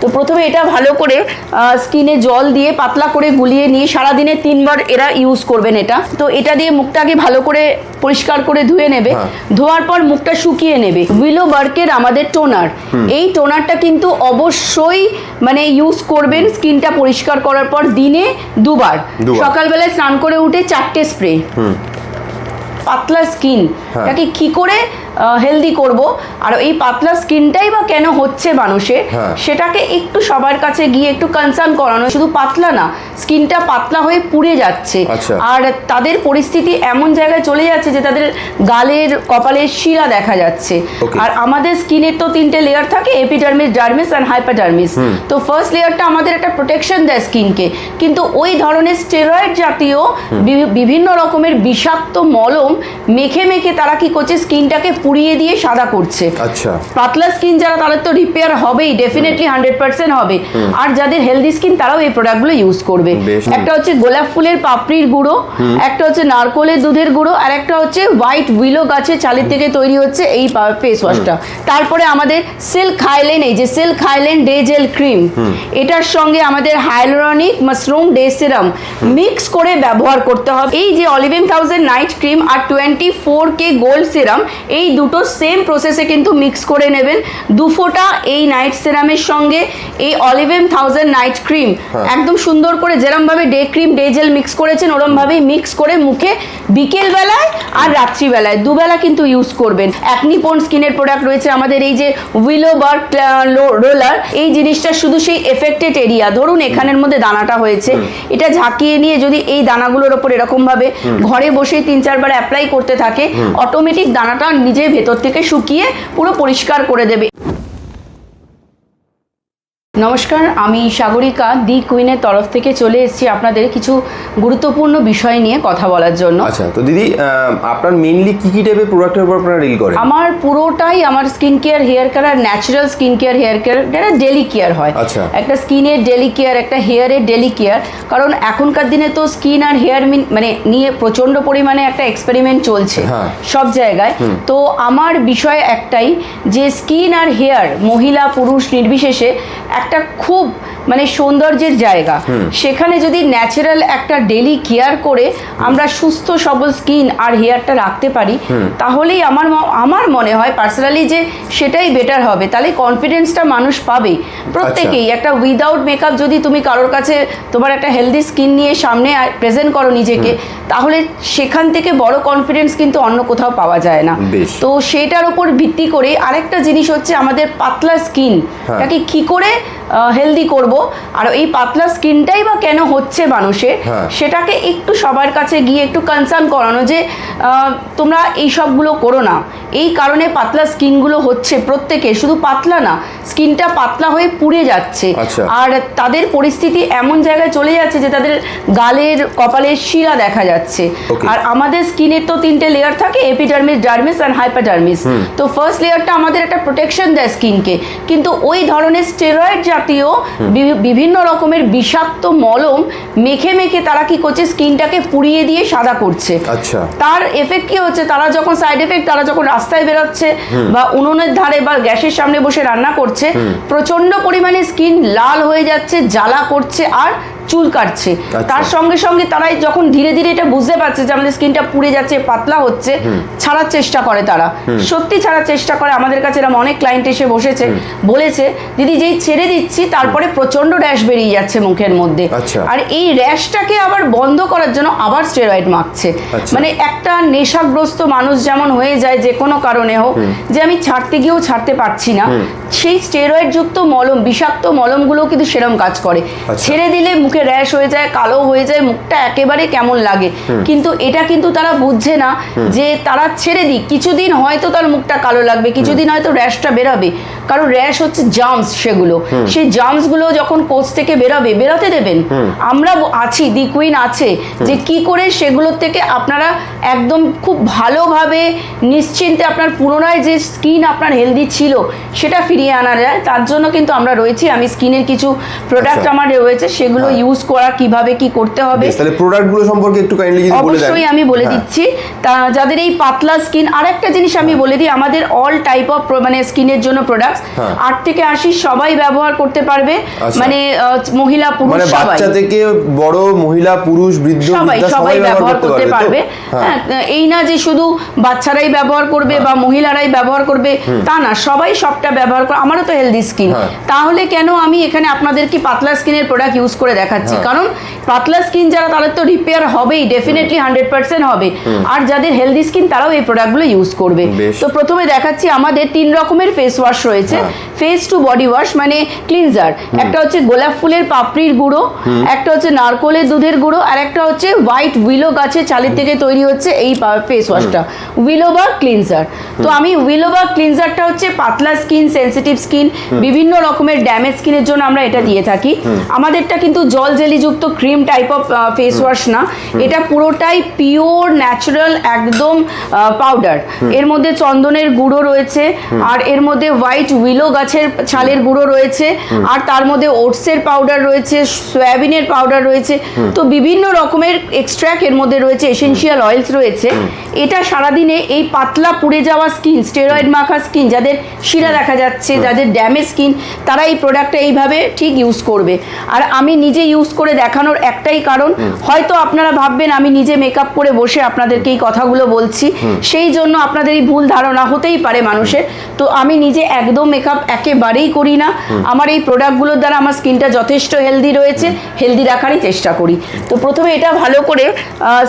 তো প্রথমে এটা ভালো করে স্কিনে জল দিয়ে পাতলা করে গুলিয়ে নিয়ে সারাদিনে তিনবার এরা ইউজ করবেন এটা। তো এটা দিয়ে মুখটাকে ভালো করে পরিষ্কার করে ধুয়ে নেবে। হ্যাঁ। ধোয়ার পর মুখটা শুকিয়ে নেবে। উইলো বার্কের আমাদের টোনার এই টোনারটা কিন্তু অবশ্যই মানে ইউজ করবেন স্কিনটা পরিষ্কার করার পর দিনে দুবার। সকালবেলায় স্নান করে উঠে চারটে স্প্রে পাতলা স্কিন হ্যাঁ। তাকে কি করে হেলদি করব। আর এই পাতলা স্কিনটাই বা কেন হচ্ছে মানুষের হ্যাঁ। সেটাকে একটু সবার কাছে গিয়ে একটু কনসার্ন করানো শুধু পাতলা না স্কিনটা পাতলা হয়ে পুড়ে যাচ্ছে। আচ্ছা। আর তাদের পরিস্থিতি এমন জায়গায় চলে যাচ্ছে যে তাদের গালের কপালের শিরা দেখা যাচ্ছে। আর আমাদের স্কিনের তো তিনটে লেয়ার থাকে এপিডার্মিস ডার্মিস অ্যান্ড হাইপাডার্মিস তো ফার্স্ট লেয়ারটা আমাদের একটা প্রোটেকশন দেয় স্কিনকে। কিন্তু ওই ধরনের স্টেরয়েড জাতীয় বিভিন্ন রকমের বিষাক্ত মলম মেখে মেখে তারা কি করছে স্কিনটাকে পুড়িয়ে দিয়ে সাদা করছে। আচ্ছা। পাতলা স্কিন যারা তাদের তো রিপেয়ার হবেই ডেফিনেটলি হান্ড্রেড পার্সেন্ট হবে। আর যাদের হেলদি স্কিন তারাও এই প্রোডাক্টগুলো ইউজ করবে। একটা হচ্ছে গোলাপ ফুলের পাপড়ির গুঁড়ো একটা হচ্ছে নারকোলের দুধের গুঁড়ো আর একটা হচ্ছে হোয়াইট উইলো গাছের চালের থেকে তৈরি হচ্ছে এই ফেস ওয়াশটা তারপরে আমাদের সিল্ক হাইলেন এই যে সিল্ক হাইলেন ডে জেল ক্রিম এটার সঙ্গে আমাদের hyaluronic mushroom day serum mix করে ব্যবহার করতে হবে। এই যে অলিভেন থাউজেন্ড নাইট ক্রিম আর twenty four K gold serum এই দুটো সেম প্রসেসে কিন্তু মিক্স করে নেবেন। দু ফোঁটা এই নাইট সিরামের সঙ্গে এই অলিভেন থাউজেন্ড নাইট ক্রিম একদম সুন্দর করে যেরমভাবে day cream day gel mix করেছেন ওরমভাবেই মিক্স করে মুখে বিকেল বেলায় আর রাত্রিবেলায় দুবেলা কিন্তু ইউজ করবেন। অ্যাকনিপোন স্কিনের প্রোডাক্ট রয়েছে আমাদের এই যে উইলো বার রোলার এই জিনিসটা শুধু সেই এফেক্টেড এরিয়া ধরুন এখানের মধ্যে দানাটা হয়েছে। এটা ঝাঁকিয়ে নিয়ে যদি এই দানাগুলোর ওপর এরকম ভাবে ঘরে বসে তিন চারবার অ্যাপ্লাই করতে থাকে অটোমেটিক দানাটা নিজে ভেতর থেকে শুকিয়ে পুরো পরিষ্কার করে দেবে। নমস্কার আমি সাগরিকা দি কুইনের তরফ থেকে চলে এসেছি আপনাদের কিছু গুরুত্বপূর্ণ বিষয় নিয়ে কথা বলার জন্য। আচ্ছা তো দিদি আপনার মেইনলি কি কি টাইপের প্রোডাক্টের উপর আপনারা রিল করেন? আমার পুরোটাই আমার স্কিন কেয়ার হেয়ার কেয়ার আর natural skin care hair care এটা ডেলি কেয়ার হয়। আচ্ছা। একটা স্কিনের ডেলি কেয়ার একটা হেয়ারের ডেলি কেয়ার কারণ এখনকার দিনে তো স্কিন আর হেয়ার মানে নিয়ে প্রচণ্ড পরিমাণে একটা এক্সপেরিমেন্ট চলছে হ্যাঁ। সব জায়গায়। তো আমার বিষয় একটাই যে স্কিন আর হেয়ার মহিলা পুরুষ নির্বিশেষে একটা খুব মানে সৌন্দর্যের জায়গা। সেখানে যদি ন্যাচারাল একটা ডেলি কেয়ার করে আমরা সুস্থ সবল স্কিন আর হেয়ারটা রাখতে পারি তাহলেই আমার আমার মনে হয় পার্সোনালি যে সেটাই বেটার হবে। তাহলে কনফিডেন্সটা মানুষ পাবে প্রত্যেকেই একটা উইদাউট মেকআপ যদি তুমি কারোর কাছে তোমার একটা হেলদি স্কিন নিয়ে সামনে প্রেজেন্ট করো নিজেকে তাহলে সেখান থেকে বড় কনফিডেন্স কিন্তু অন্য কোথাও পাওয়া যায় না। তো সেটার উপর ভিত্তি করে আরেকটা জিনিস হচ্ছে আমাদের পাতলা স্কিন হ্যাঁ। তাকে কি করে হেলদি করব। আর এই পাতলা স্কিনটাই বা কেন হচ্ছে মানুষের হ্যাঁ। সেটাকে একটু সবার কাছে গিয়ে একটু কনসার্ন করানো যে তোমরা এই সবগুলো করো না। এই কারণে পাতলা স্কিনগুলো হচ্ছে প্রত্যেকে শুধু পাতলা না স্কিনটা পাতলা হয়ে পুড়ে যাচ্ছে। আচ্ছা। আর তাদের পরিস্থিতি এমন জায়গায় চলে যাচ্ছে যে তাদের গালের কপালের শিরা দেখা যাচ্ছে। আর আমাদের স্কিনের তো তিনটে লেয়ার থাকে এপিডার্মিস ডার্মিস অ্যান্ড হাইপাডার্মিস তো ফার্স্ট লেয়ারটা আমাদের একটা প্রোটেকশন দেয় স্কিনকে কিন্তু ওই ধরনের স্টেরয়েড জাতীয় বিভিন্ন রকমের বিষাক্ত মলম মেখে মেখে তারা কি করছে স্কিনটাকে পুড়িয়ে দিয়ে সাদা করছে। আচ্ছা। তার এফেক্ট কি হচ্ছে তারা যখন সাইড এফেক্ট তারা যখন রাস্তায় বেরোচ্ছে বা উনুনের ধারে বা গ্যাসের সামনে বসে রান্না করছে প্রচণ্ড পরিমাণে স্কিন লাল হয়ে যাচ্ছে জ্বালা করছে আর চুল কাটছে। আচ্ছা। তার সঙ্গে সঙ্গে তারাই যখন ধীরে ধীরে এটা বুঝতে পারছে যে আমাদের স্কিনটা পুড়ে যাচ্ছে পাতলা হচ্ছে ছাড়ার চেষ্টা করে তারা। সত্যি ছাড়ার চেষ্টা করে। আমাদের কাছে এরকম অনেক ক্লায়েন্ট এসে বসেছে বলেছে দিদি যেই ছেড়ে দিচ্ছি তারপরে প্রচণ্ড র্যাশ বেরিয়ে যাচ্ছে মুখের মধ্যে। আচ্ছা। আর এই র্যাশটাকে আবার বন্ধ করার জন্য আবার স্টেরয়েড মাখছে। আচ্ছা। মানে একটা নেশাগ্রস্ত মানুষ যেমন হয়ে যায় যে কোনো কারণে হোক যে আমি ছাড়তে গিয়েও ছাড়তে পারছি না সেই স্টেরয়েড যুক্ত মলম বিষাক্ত মলমগুলো কিন্তু সেরম কাজ করে। ছেড়ে দিলে মুখে র্যাশ হয়ে যায় কালো হয়ে যায় মুখটা একেবারে কেমন লাগে। কিন্তু এটা কিন্তু তারা বুঝছে না যে তারা ছেড়ে দিক। কিছুদিন হয়তো তার মুখটা কালো লাগবে কিছুদিন হয়তো র্যাশটা বেরোবে। কারণ র্যাশ হচ্ছে জামস সেগুলো। সেই জামসগুলো যখন কোচ থেকে বেরোবে বেরোতে দেবেন। আমরা আছি দি কুইন আছে। যে কি করে সেগুলোর থেকে আপনারা একদম খুব ভালোভাবে নিশ্চিন্তে আপনার পুনরায় যে স্কিন আপনার হেলদি ছিল সেটা ফিরিয়ে আনা যায়। তার জন্য কিন্তু আমরা রয়েছি। আমি স্কিনের কিছু প্রোডাক্ট আচ্ছা। আমার রয়েছে সেগুলো ইউজ করা কীভাবে কি করতে হবে। তাহলে প্রোডাক্টগুলো সম্পর্কে একটু কাইন্ডলি যদি বলে দেন। অবশ্যই আমি বলে হ্যাঁ। দিচ্ছি। তা যাদের এই পাতলা স্কিন আর একটা জিনিস আমি বলে দিই আমাদের অল টাইপ অফ মানে স্কিনের জন্য প্রোডাক্টস হ্যাঁ। আট থেকে আশি সবাই ব্যবহার করতে পারবে। আচ্ছা। মানে মহিলা পুরুষ মানে সবাই। বাচ্চা থেকে বড় মহিলা পুরুষ বৃদ্ধ সবাই সবাই ব্যবহার করতে পারবে হ্যাঁ। হ্যাঁ এই না যে শুধু বাচ্চারাই ব্যবহার করবে বা মহিলারাই ব্যবহার করবে তা না সবাই সবটা ব্যবহার করে আমারও তো হেলদি স্কিন হ্যাঁ। তাহলে কেন আমি এখানে আপনাদেরকে পাতলা স্কিনের প্রোডাক্ট ইউজ করে দেখাচ্ছি। হ্যাঁ। কারণ পাতলা স্কিন যারা তাদের তো রিপেয়ার হবেই ডেফিনেটলি হান্ড্রেড পার্সেন্ট হবে। আর যাদের হেলদি স্কিন তারাও এই প্রোডাক্টগুলো ইউজ করবে। তো প্রথমে দেখাচ্ছি আমাদের তিন রকমের ফেস ওয়াশ রয়েছে। ফেস টু বডি ওয়াশ মানে ক্লিনজার একটা হচ্ছে গোলাপ ফুলের পাপড়ির গুঁড়ো একটা হচ্ছে নারকোলের দুধের গুঁড়ো আর একটা হচ্ছে হোয়াইট উইলো গাছের চালের থেকে তৈরি হচ্ছে এই ফেস ওয়াশটা উইলো বা ক্লিনজার তো আমি উইলো বা ক্লিনজারটা হচ্ছে পাতলা স্কিন সেন্সিটিভ স্কিন বিভিন্ন রকমের ড্যামেজ স্কিনের জন্য আমরা এটা দিয়ে থাকি। আমাদেরটা কিন্তু জল জেলিযুক্ত cream type of face wash না এটা পুরোটাই পিওর ন্যাচারাল একদম পাউডার এর মধ্যে চন্দনের গুঁড়ো রয়েছে আর এর মধ্যে হোয়াইট উইলো গাছের ছালের গুঁড়ো রয়েছে আর তার মধ্যে ওটসের পাউডার রয়েছে সয়াবিনের পাউডার রয়েছে। তো বিভিন্ন রকমের এক্সট্র্যাক্ট এর মধ্যে রয়েছে এসেনশিয়াল অয়েলস রয়েছে। এটা সারাদিনে এই পাতলা পুড়ে যাওয়া স্কিন স্টেরয়েড মাখা স্কিন যাদের শিরা দেখা যাচ্ছে যাদের ড্যামেজ স্কিন তারা এই প্রোডাক্টটা এইভাবে ঠিক ইউজ করবে। আর আমি নিজে ইউজ করে দেখানোর একটাই কারণ। হয়তো আপনারা ভাববেন আমি নিজে মেকআপ করে বসে আপনাদেরকে এই কথাগুলো বলছি। সেই জন্য আপনাদের এই ভুল ধারণা হতেই পারে মানুষের। তো আমি নিজে একদম মেকআপ একেবারেই করি না। আমার এই প্রোডাক্টগুলোর দ্বারা আমার স্কিনটা যথেষ্ট হেলদি রয়েছে। হেলদি রাখারই চেষ্টা করি। তো প্রথমে এটা ভালো করে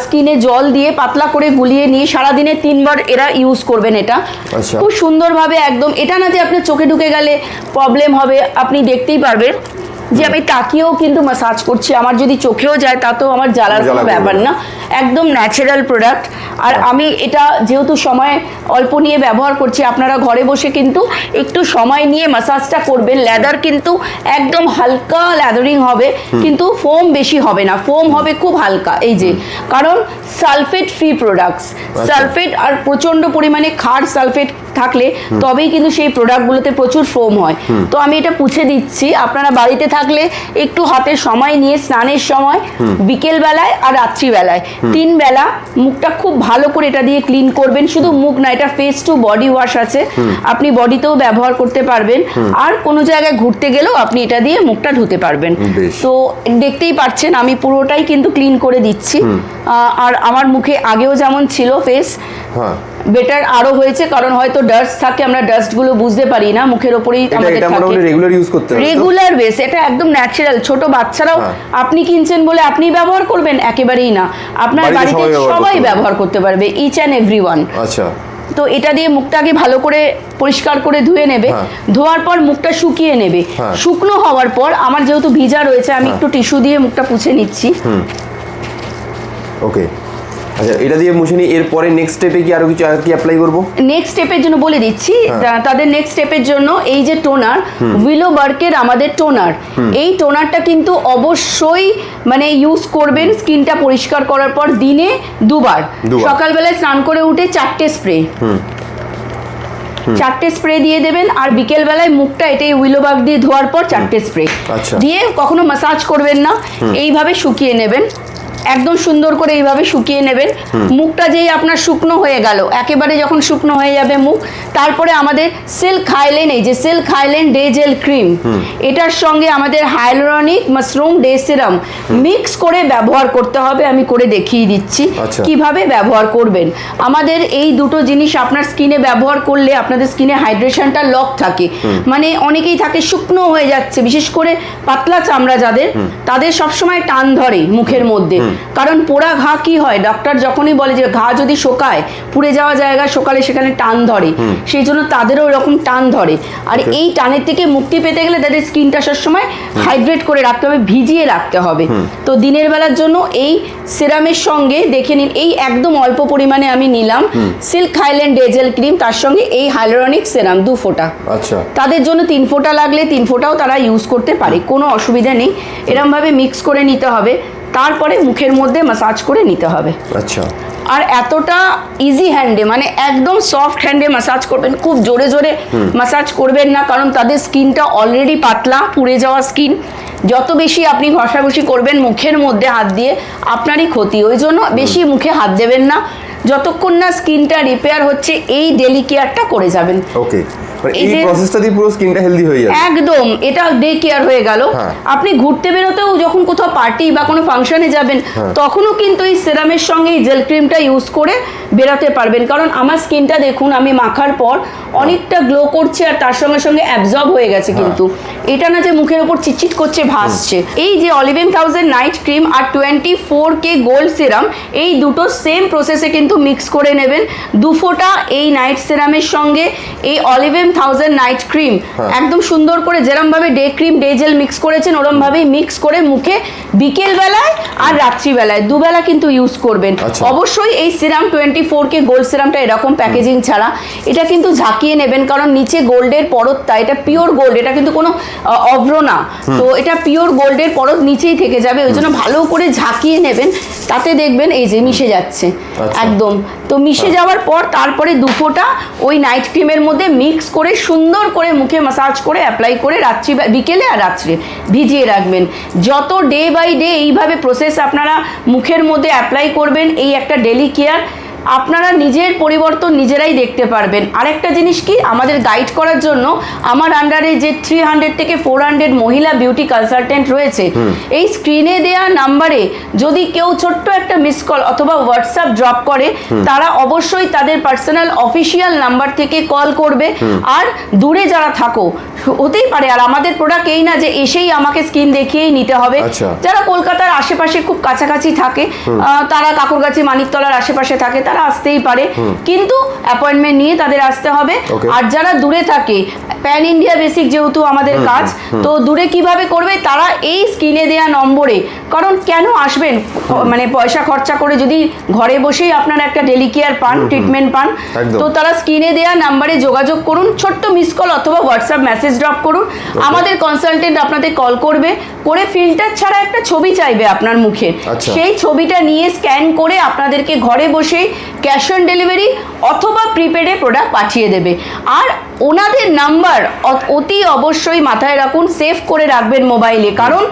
স্কিনে জল দিয়ে পাতলা করে গুলিয়ে নিয়ে সারাদিনে তিনবার এরা ইউজ করবেন এটা। আচ্ছা। খুব সুন্দরভাবে একদম এটা না যে আপনার চোখে ঢুকে গেলে প্রবলেম হবে আপনি দেখতেই পারবেন। যে আমি তাকিয়েও কিন্তু মাসাজ করছি আমার যদি চোখেও যায় তাতেও আমার জ্বালার কোনো ব্যাপার না। একদম ন্যাচারাল প্রোডাক্ট আর আমি এটা যেহেতু সময় অল্প নিয়ে ব্যবহার করছি আপনারা ঘরে বসে কিন্তু একটু সময় নিয়ে মাসাজটা করবেন। লেদার কিন্তু একদম হালকা ল্যাদারিং হবে কিন্তু ফোম বেশি হবে না। ফোম হবে খুব হালকা এই যে। কারণ সালফেট ফ্রি প্রোডাক্টস সালফেট আর প্রচণ্ড পরিমাণে খার সালফেট থাকলে তবেই কিন্তু সেই প্রোডাক্টগুলোতে প্রচুর ফোম হয়। তো আমি এটা পুছে দিচ্ছি। আপনারা বাড়িতে থাকলে একটু হাতে সময় নিয়ে স্নানের সময় বিকেল বেলায় আর রাত্রিবেলায়। তিন বেলা মুখটা খুব ভালো করে এটা দিয়ে ক্লিন করবেন শুধু মুখ না এটা ফেস টু বডি ওয়াশ আছে। আপনি বডিতেও ব্যবহার করতে পারবেন। আর কোনো জায়গায় ঘুরতে গেলেও আপনি এটা দিয়ে মুখটা ধুতে পারবেন। তো দেখতেই পাচ্ছেন আমি পুরোটাই কিন্তু ক্লিন করে দিচ্ছি। আর আমার মুখে আগেও যেমন ছিল ফেস বেটার আরও হয়েছে কারণ হয়তো ডাস্ট থাকে আমরা ডাস্টগুলো বুঝতে পারি না মুখের ওপরেই আমাদের থাকে। রেগুলার ইউজ করতে হবে রেগুলার বেস এটা একদম ন্যাচারাল ছোট বাচ্চারাও হ্যাঁ। আপনি কিনছেন বলে আপনি ব্যবহার করবেন একেবারেই না। আপনার বাড়িতে সবাই ব্যবহার করতে পারবে ইচ অ্যান্ড এভরি ওয়ান আচ্ছা। তো এটা দিয়ে মুখটাকে ভালো করে পরিষ্কার করে ধুয়ে নেবে হ্যাঁ। ধোয়ার পর মুখটা শুকিয়ে নেবে। হ্যাঁ। শুকনো হওয়ার পর আমার যেহেতু ভিজা রয়েছে আমি হ্যাঁ। একটু টিস্যু দিয়ে মুখটা পুছে নিচ্ছি। ওকে। আচ্ছা এটা দিয়ে মুছে নিই এরপরে নেক্সট স্টেপে কি আরও কিছু কি অ্যাপ্লাই করব? নেক্সট স্টেপের জন্য বলে দিচ্ছি হ্যাঁ। তাদের নেক্সট স্টেপের জন্য এই যে টোনার উইলো বার্কের আমাদের টোনার এই টোনারটা কিন্তু অবশ্যই মানে ইউজ করবেন স্কিনটা পরিষ্কার করার পর দিনে দুবার। দুবার। সকালবেলায় স্নান করে উঠে চারটে স্প্রে চারটে স্প্রে দিয়ে দেবেন আর বিকেল বেলায় মুখটা এটাই উইলো বাগ দিয়ে ধোয়ার পর চারটে স্প্রে আচ্ছা। দিয়ে কখনো মাসাজ করবেন না এইভাবে শুকিয়ে নেবেন। একদম সুন্দর করে এইভাবে শুকিয়ে নেবেন। মুখটা যেই আপনার শুকনো হয়ে গেল একেবারে যখন শুকনো হয়ে যাবে মুখ তারপরে আমাদের সিল্ক হাইলেন এই যে সিল্ক হাইলেন ডে জেল ক্রিম এটার সঙ্গে আমাদের hyaluronic mushroom day serum mix করে ব্যবহার করতে হবে আমি করে দেখিয়ে দিচ্ছি আচ্ছা। কীভাবে ব্যবহার করবেন। আমাদের এই দুটো জিনিস আপনার স্কিনে ব্যবহার করলে আপনাদের স্কিনে হাইড্রেশনটা লক থাকে। মানে অনেকেই থাকে শুকনো হয়ে যাচ্ছে বিশেষ করে পাতলা চামড়া যাদের তাদের সবসময় টান ধরে মুখের মধ্যে। কারণ পোড়া ঘা কি হয়? ডক্টর যখনই বলে যে ঘা যদি শোকায় পুড়ে যাওয়া জায়গা সকালে সেখানে টান ধরে। সেই জন্য তাদেরও এরকম টান ধরে। আর এই টানের থেকে মুক্তি পেতে গেলে তাদের স্কিনটা সবসময় হাইড্রেট করে রাখতে হবে ভিজিয়ে রাখতে হবে। তো দিনের বেলার জন্য এই সিরামের সঙ্গে দেখে নিন এই একদম অল্প পরিমাণে আমি নিলাম সিল্ক হাইল্যান্ড ডেজেল ক্রিম তার সঙ্গে এই হাইলোরনিক সিরাম দু ফোঁটা। আচ্ছা। তাদের জন্য তিন ফোঁটা লাগলে তিন ফোঁটাও তারা ইউজ করতে পারে কোনো অসুবিধা নেই। এরমভাবে মিক্স করে নিতে হবে। তারপরে মুখের মধ্যে মাসাজ করে নিতে হবে। আচ্ছা। আর এতটা ইজি হ্যান্ডে মানে একদম সফট হ্যান্ডে মাসাজ করবেন খুব জোরে জোরে মাসাজ করবেন না কারণ তাদের স্কিনটা অলরেডি পাতলা পুড়ে যাওয়া স্কিন যত বেশি আপনি ঘষাঘষি করবেন মুখের মধ্যে হাত দিয়ে আপনারই ক্ষতি। ওই জন্য বেশি মুখে হাত দেবেন না। যতক্ষণ না স্কিনটা রিপেয়ার হচ্ছে এই ডেলি কেয়ারটা করে যাবেন। ওকে এই এই প্রসেসটা দিয়ে পুরো স্কিনটা হেলদি হয়ে যাবে। একদম এটা ডে কেয়ার হয়ে গেল। হ্যাঁ। আপনি ঘুরতে বেরোতেও যখন কোথাও পার্টি বা কোনো ফাংশনে যাবেন হ্যাঁ। তখনও কিন্তু এই সেরামের সঙ্গে এই জেল ক্রিমটা ইউজ করে বেরোতে পারবেন। কারণ আমার স্কিনটা দেখুন আমি মাখার পর অনেকটা গ্লো করছে আর তার সঙ্গে সঙ্গে অ্যাবজর্ব হয়ে গেছে কিন্তু। এটা না যে মুখের ওপর চিটচিট করছে ভাসছে। এই যে অলিভেন থাউজেন্ড নাইট ক্রিম আর twenty four K gold serum এই দুটো সেম প্রসেসে কিন্তু মিক্স করে নেবেন। দু ফোঁটা এই নাইট সিরামের সঙ্গে এই অলিভেন থাউজেন্ড নাইট ক্রিম হ্যাঁ। একদম সুন্দর করে যেরম ভাবে day cream day gel mix করেছেন ওরম ভাবেই মিক্স করে মুখে বিকেল বেলায় আর রাত্রিবেলায়। দুবেলা কিন্তু ইউজ করবেন। আচ্ছা। অবশ্যই এই serum twenty four K gold সিরামটা এরকম প্যাকেজিং ছাড়া এটা কিন্তু ঝাঁকিয়ে নেবেন কারণ নিচে গোল্ডের পরতটা এটা পিওর গোল্ড এটা কিন্তু কোনো অভ্র না। তো এটা পিওর গোল্ডের পরত নিচেই থেকে যাবে ওই জন্য ভালো করে ঝাঁকিয়ে নেবেন তাতে দেখবেন এই যে মিশে যাচ্ছে। আচ্ছা। একদম। তো মিশে যাওয়ার পর তারপরে দু ফোঁটা ওই নাইট ক্রিমের মধ্যে মিক্স করে সুন্দর করে মুখে মাসাজ করে অ্যাপ্লাই করে রাত্রি বিকেলে আর রাত্রে ভিজিয়ে রাখবেন। যত ডে বাই ডে এইভাবে প্রসেস আপনারা মুখের মধ্যে অ্যাপ্লাই করবেন, এই একটা ডেলি কেয়ার আপনারা নিজের পরিবর্তন নিজেরাই দেখতে পারবেন। আরেকটা জিনিস কি? আমাদের গাইড করার জন্য আমার আন্ডারে যে থ্রি হান্ড্রেড থেকে ফোর হান্ড্রেড মহিলা বিউটি কনসালটেন্ট রয়েছে এই স্ক্রিনে দেয়া নাম্বারে যদি কেউ ছোট্ট একটা মিস কল অথবা হোয়াটসঅ্যাপ ড্রপ করে তারা অবশ্যই তাদের পার্সোনাল অফিসিয়াল নাম্বার থেকে কল করবে। আর দূরে যারা থাকো হতেই পারে। আর আমাদের প্রোডাক্ট এই না যে এসেই আমাকে স্কিন দেখিয়েই নিতে হবে। আচ্ছা। যারা কলকাতার আশেপাশে খুব কাছাকাছি থাকে তারা কাকুরগাছি মানিকতলার আশেপাশে থাকে তারা আসতেই পারে। কিন্তু অ্যাপয়েন্টমেন্ট নিয়ে তাদের আসতে হবে। আর যারা দূরে থাকে প্যান ইন্ডিয়া বেসিক যেহেতু আমাদের কাজ তো দূরে কীভাবে করবে? তারা এই স্ক্রিনে দেয়া নম্বরে। কারণ কেন আসবেন? মানে পয়সা খরচা করে যদি ঘরে বসেই আপনারা একটা ডেলি কেয়ার পান ট্রিটমেন্ট পান তো তারা স্ক্রিনে দেয়া নাম্বারে যোগাযোগ করুন ছোট্ট মিস কল অথবা হোয়াটসঅ্যাপ মেসেজ ড্রপ করুন। আমাদের কনসালটেন্ট আপনাদের কল করবে করে ফিল্টার ছাড়া একটা ছবি চাইবে আপনার মুখে। আচ্ছা। সেই ছবিটা নিয়ে স্ক্যান করে আপনাদেরকে ঘরে বসেই ক্যাশ অন ডেলিভারি অথবা প্রিপেডে প্রোডাক্ট পাঠিয়ে দেবে। আর ওনাদের নাম্বার অতি অবশ্যই মাথায় রাখুন, সেভ করে রাখবেন মোবাইলে। কারণ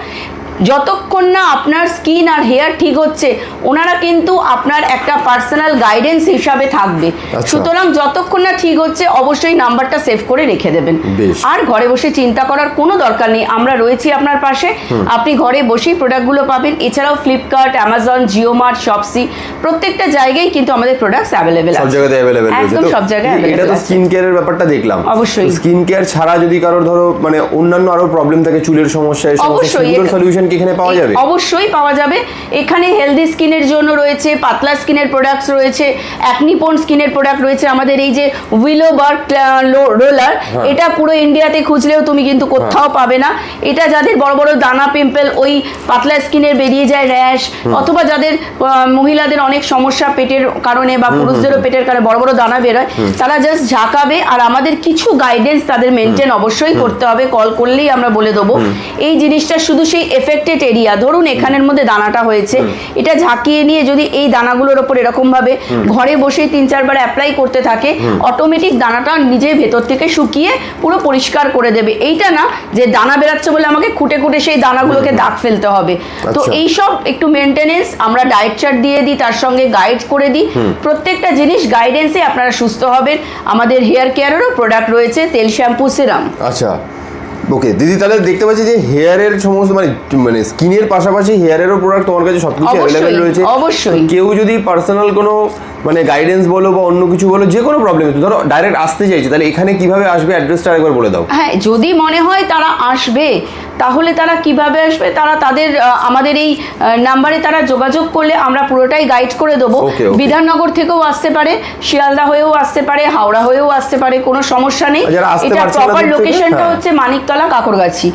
যতক্ষণ না আপনার স্কিন আর হেয়ার ঠিক হচ্ছে ওনারা কিন্তু আপনার একটা পার্সোনাল গাইডেন্স হিসাবে থাকবে। আচ্ছা। সুতরাং যতক্ষণ না ঠিক হচ্ছে অবশ্যই নাম্বারটা সেভ করে রেখে দেবেন। আর ঘরে বসে চিন্তা করার কোনো দরকার নেই আমরা রয়েছি আপনার পাশে। আপনি ঘরে বসেই প্রোডাক্টগুলো পাবেন। এছাড়াও Flipkart Amazon Jio mart Shopsy প্রত্যেকটা জায়গায় কিন্তু আমাদের প্রোডাক্টস অ্যাভেলেবেল সব জায়গাতে অ্যাভেলেবেল একদম সব জায়গায় এটা তো স্কিন কেয়ারের ব্যাপারটা দেখলাম। অবশ্যই। স্কিন কেয়ার ছাড়া যদি কারোর ধরো মানে অন্যান্য আরও প্রবলেম থাকে চুলের সমস্যা এই সমস্যা সলিউশন কি এখানে পাওয়া যাবে? অবশ্যই পাওয়া যাবে। এখানে হেলদি স্কিনের জন্য রয়েছে পাতলা স্কিনের প্রোডাক্টস রয়েছে অ্যাকনিপোন স্কিনের প্রোডাক্ট রয়েছে আমাদের এই যে উইলো বার্ক রোলার হ্যাঁ। এটা পুরো ইন্ডিয়াতে খুঁজলেও তুমি কিন্তু কোথাও পাবে না। এটা যাদের বড় বড় দানা পিম্পল ওই পাতলা স্কিনের বেরিয়ে যায় র্যাশ অথবা যাদের মহিলাদের অনেক সমস্যা পেটের কারণে বা পুরুষদেরও পেটের কারণে বড় বড় দানা বেরোয় তারা জাস্ট ঝাঁকাবে আর আমাদের কিছু গাইডেন্স তাদের মেনটেন অবশ্যই করতে হবে কল করলেই আমরা বলে দেবো। এই জিনিসটা শুধু সেই এফেক্টেড এরিয়া ধরুন এখানের মধ্যে দানাটা হয়েছে এটা ঝাঁকিয়ে নিয়ে যদি এই দানাগুলোর ওপর এরকম ভাবে ঘরে বসে তিন চারবার অ্যাপ্লাই করতে থাকে অটোমেটিক দানাটা নিজের ভেতর থেকে শুকিয়ে পুরো পরিষ্কার করে দেবে। এইটা না যে দানা বেরাচ্ছে বলে আমাকে খুঁটে খুঁটে সেই দানাগুলোকে দাগ ফেলতে হবে। তো আচ্ছা। এইসব একটু মেনটেনেন্স আমরা ডায়েট চার্ট দিয়ে দিই তার সঙ্গে গাইড করে দিই। প্রত্যেকটা জিনিস গাইডেন্সে আপনারা সুস্থ হবেন। আমাদের হেয়ার কেয়ারেরও প্রোডাক্ট রয়েছে তেল শ্যাম্পু সিরাম আচ্ছা। ওকে দিদি তাহলে দেখতে পাচ্ছি যে হেয়ারের সমস্ত মানে মানে স্কিনের পাশাপাশি হেয়ারেরও প্রোডাক্ট তোমার কাছে সবকিছু অ্যাভেলেবেল রয়েছে অবশ্যই। কেউ যদি পার্সোনাল কোনো মানে গাইডেন্স বলো বা অন্য কিছু বলো যে কোনো প্রবলেম ধরো ডাইরেক্ট আসতে চাইছে তাহলে এখানে কীভাবে আসবে? অ্যাড্রেসটা একবার বলে দাও। হ্যাঁ যদি মনে হয় তারা আসবে তাহলে তারা কীভাবে আসবে? তারা তাদের আমাদের এই নাম্বারে তারা যোগাযোগ করলে আমরা পুরোটাই গাইড করে দেবো. বিধাননগর থেকেও আসতে পারে শিয়ালদা হয়েও আসতে পারে হাওড়া হয়েও আসতে পারে কোনো সমস্যা নেই। এটা প্রপার লোকেশনটা হ্যাঁ। হচ্ছে মানিকতলা কাকরগাছি।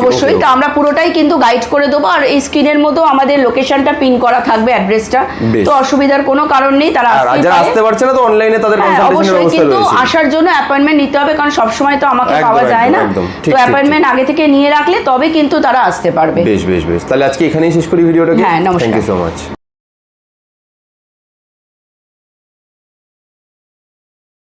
অবশ্যই তো আমরা পুরোটাই কিন্তু গাইড করে দেবো। আর এই স্ক্রিনের মতো আমাদের লোকেশনটা পিন করা থাকবে অ্যাড্রেসটা তো অসুবিধার কোনো কারণ নেই তারা আর যারা। আসতে পারছে না তো অনলাইনে তাদের হ্যাঁ, কনসালটেশনের ব্যবস্থা রয়েছে। কিন্তু আসার জন্য অ্যাপয়েন্টমেন্ট নিতে হবে কারণ সব সময় তো আমাকে পাওয়া যায় না। তো অ্যাপয়েন্টমেন্ট আগে থেকে নিয়ে রাখলে তবে কিন্তু তারা আসতে পারবে। বেশ বেশ বেশ। তাহলে আজকে এখানেই শেষ করি ভিডিওটাকে। হ্যাঁ, নমস্কার। Thank you so much